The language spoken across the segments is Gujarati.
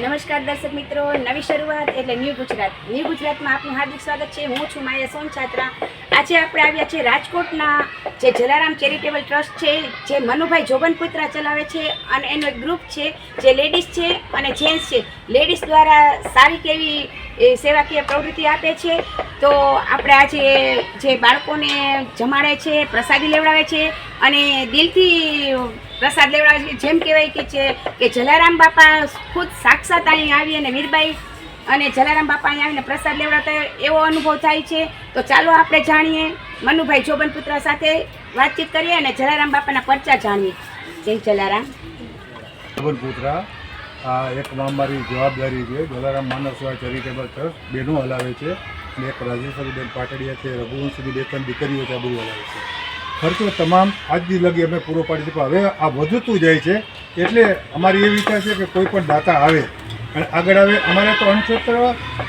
નમસ્કાર દર્શક મિત્રો. નવી શરૂઆત એટલે ન્યૂ ગુજરાત. ન્યૂ ગુજરાતમાં આપનું હાર્દિક સ્વાગત છે. હું છું માયા સોન છાત્રા આજે આપણે આવ્યા છે રાજકોટના જે જલારામ ચેરિટેબલ ટ્રસ્ટ છે, જે મનુભાઈ જોબનપુત્રા ચલાવે છે અને એનો એક ગ્રુપ છે, જે લેડીઝ છે અને જેન્ટ્સ છે. લેડીઝ દ્વારા સારી કેવી સેવાકીય પ્રવૃત્તિ આપે છે. તો આપણે આજે જે બાળકોને જમાડે છે, પ્રસાદી લેવડાવે છે અને દિલથી પ્રસાદ લેવડાવે છે. જેમ કહેવાય કે છે કે જલારામ બાપા ખુદ સાક્ષાત અહીં આવી અને વીરબાઈ અને જલારામ બાપા અહીં આવીને પ્રસાદ લેવડાવતા એવો અનુભવ થાય છે. તો ચાલો આપણે જાણીએ. મનુભાઈ જોબનપુત્ર સાથે વાતચીત કરીએ અને જલારામ બાપાના પરચા જાણીએ. જય જલારામ. પુત્રા આ એક અમારી જવાબદારી છે. જલારામ માનવ સેવા ચેરિટેબલ ટ્રસ્ટ બેનો હલાવે છે અને એક રાજેશ્વરીબેન પાટડિયા છે, રઘુવંશની બે ત્રણ દીકરીઓ છે, આ બધું હલાવે છે. ખર્ચો તમામ આજની લગી અમે પૂરો પાડી છે. પણ હવે આ વધતું જાય છે. એટલે અમારી એ વિચાર છે કે કોઈ પણ દાતા આવે અને આગળ હવે અમારે તો અન્નક્ષેત્ર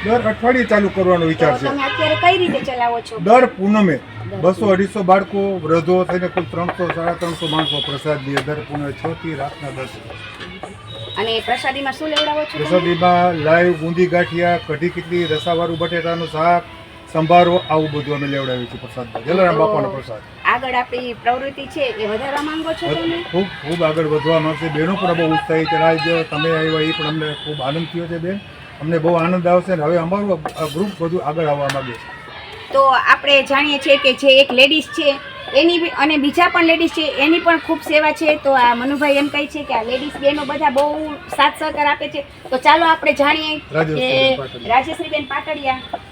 દર અઠવાડિયે ચાલુ કરવાનો વિચાર છે. તમે અત્યારે કઈ રીતે ચલાવો છો? દર પૂનમે બસો અઢીસો બાળકો વૃદ્ધો થઈને કુલ ત્રણસો સાડા ત્રણસો માણસો પ્રસાદ દે દર પૂનમે છ થી રાતના દસ. અને પ્રસાદીમાં શું લેવડાવો છો તમે? લાઈવ બુંદી ગાંઠિયા કઢી કીટલી રસાવાળું બટેટાનું શાક સંભારો આવું બધું અમે લેવડાવીએ છીએ પ્રસાદ જલારામ બાપાનો પ્રસાદ. આગળ આપણી પ્રવૃત્તિ છે એ વધારવા માંગો છો તમે? ખૂબ ખૂબ આગળ વધવા માંગશે. બહેનો પણ બહુ ઉત્સાહી છે. આજ તમે આવ્યા એ પણ અમને ખૂબ આનંદ થયો છે બેન. અમને બહુ આનંદ આવશે અને હવે અમારું ગ્રુપ બધું આગળ આવવા માંગે છે. તો આપણે જાણીએ છીએ કે જે એક લેડીઝ છે એની અને બીજા પણ લેડીઝ છે એની પણ ખૂબ સેવા છે. તો આ મનુભાઈ એમ કહે છે કે આ લેડીઝ બેનો બધા બહુ સાથ સહકાર આપે છે. તો ચાલો આપણે જાણીએ કે. રાજેશ્રીબેન પાટડિયા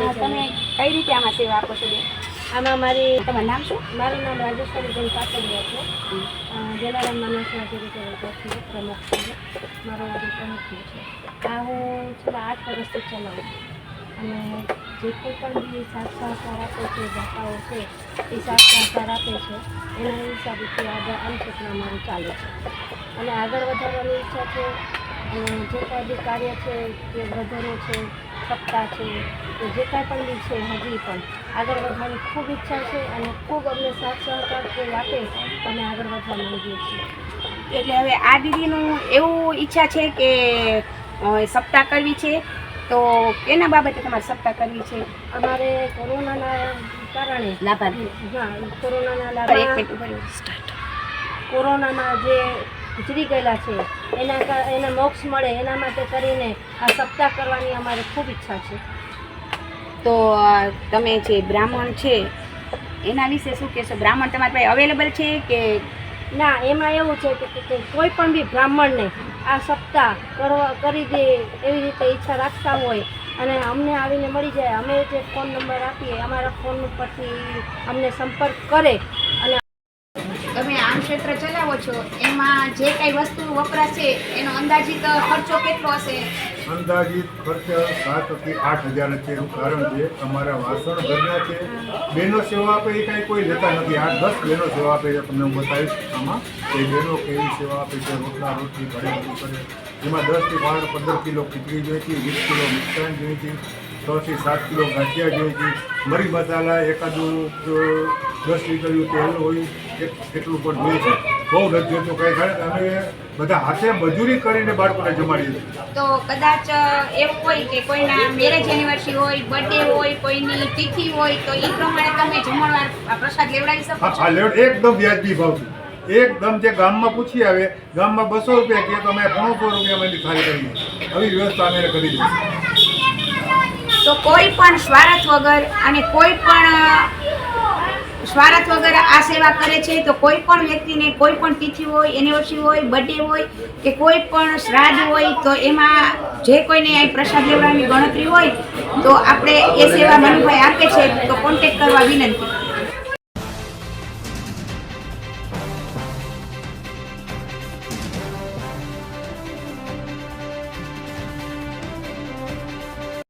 તમે કઈ રીતે આમાં સેવા આપો છો બેન? આમાં મારી તમારું નામ શું? મારું નામ રાજેશ્વરીબેન પાટડિયા છે. જલારામ માનસના તરીકે પ્રમુખ છું મારો પ્રમુખ છે. આ હું છેલ્લા આઠ વર્ષથી ચલાવું છું. અને જે કોઈ પણ બી સાથ સહકાર આપે છે દાતાઓ છે એ સાત સહકાર આપે છે એના હિસાબેથી આગળ અનચેતના મારું ચાલે છે. અને આગળ વધારવાની ઈચ્છા છે જે કાંઈ બી કાર્ય છે કે વધારે છે સપ્તાહ છે. કે જે કાંઈ પણ બી છે હજી પણ આગળ વધવાની ખૂબ ઈચ્છા છે અને ખૂબ અમને સાથ સહકાર કોઈ આપે તો અમે આગળ વધવા માંગીએ છીએ. એટલે હવે આ દીદીનું એવું ઈચ્છા છે કે સપ્તાહ કરવી છે. તો એના બાબતે તમારે સપ્તાહ કરવી છે? અમારે કોરોનાના કારણે લાભાર્થી. હા કોરોનાના એક લાભ મિનિટ ઊભા રહો. સ્ટાર્ટ કોરોનામાં જે ગુજરી ગયેલા છે એના એને મોક્ષ મળે એના માટે કરીને આ સપ્તાહ કરવાની અમારે ખૂબ ઈચ્છા છે. તો તમે જે બ્રાહ્મણ છે એના વિશે શું કહેશો? બ્રાહ્મણ તમારી પાસે અવેલેબલ છે કે ના એમાં એવું છે કે- કોઈ પણ બી બ્રાહ્મણને આ સપ્તાહ કરવા કરી દે એવી રીતે ઈચ્છા રાખતા હોય અને અમને આવીને મળી જાય અમે જે ફોન નંબર આપીએ અમારા ફોન ઉપરથી અમને સંપર્ક કરે ક્ષેત્ર ચલાવો છો? એમાં જે કઈ વસ્તુ વપરાશે એનો અંદાજિત ખર્ચો કેટલો હશે? અંદાજિત ખર્ચ સાતથી આઠ હજાર છે એનું કારણ છે અમારા વાસણ ઘરના છે. બહેનો સેવા આપે એ કાંઈ કોઈ લેતા નથી. આઠ, દસ બહેનો સેવા આપે છે, તમને હું બતાવીશ આમાં. એ બહેનો કેવી સેવા આપે છે, રોટલા, રોટલી, ઘરે બધું કરે. એમાં દસથી બાર, પંદર કિલો ખીચડી જોઈતી, વીસ કિલો મિક્સર જોઈતી છથી સાત કિલો ગાંઠિયા જોઈતી મરી મસાલા એકાદું દસ લીટરનું તેલ હોય એક કેટલું પણ જોઈએ છે. બહુ નથી તો કંઈ થાય અમે બધા હાથે મજૂરી કરીને બાળકોને જમાડીએ તો કદાચ એવું હોય કે કોઈના મેરેજ એનિવર્સરી હોય બર્થડે હોય કોઈની તિથિ હોય તો એ પ્રમાણે તમે જમણવાર પ્રસાદ લેવડાવી શકો હા છો? લેવડ એકદમ વ્યાજબી ભાવથી એકદમ જે ગામમાં પૂછી આવે ગામમાં બસો રૂપિયા કહે તો અમે ત્રણસો રૂપિયામાં ખાલી કરીએ આવી વ્યવસ્થા અમે કરી દઈશું તો કોઈ પણ સ્વાર્થ વગર અને કોઈ પણ સ્વાર્થ વગર આ સેવા કરે છે, તો કોઈ પણ વ્યક્તિને કોઈ પણ તિથિ હોય એનિવર્સરી હોય, બર્થડે હોય કે કોઈ પણ શ્રાદ્ધ હોય, તો એમાં જે કોઈને અહીં પ્રસાદ લેવડાવવાની ગણતરી હોય, તો આપણે એ સેવા મનુભાઈ આપે છે, તો કોન્ટેક કરવા વિનંતી.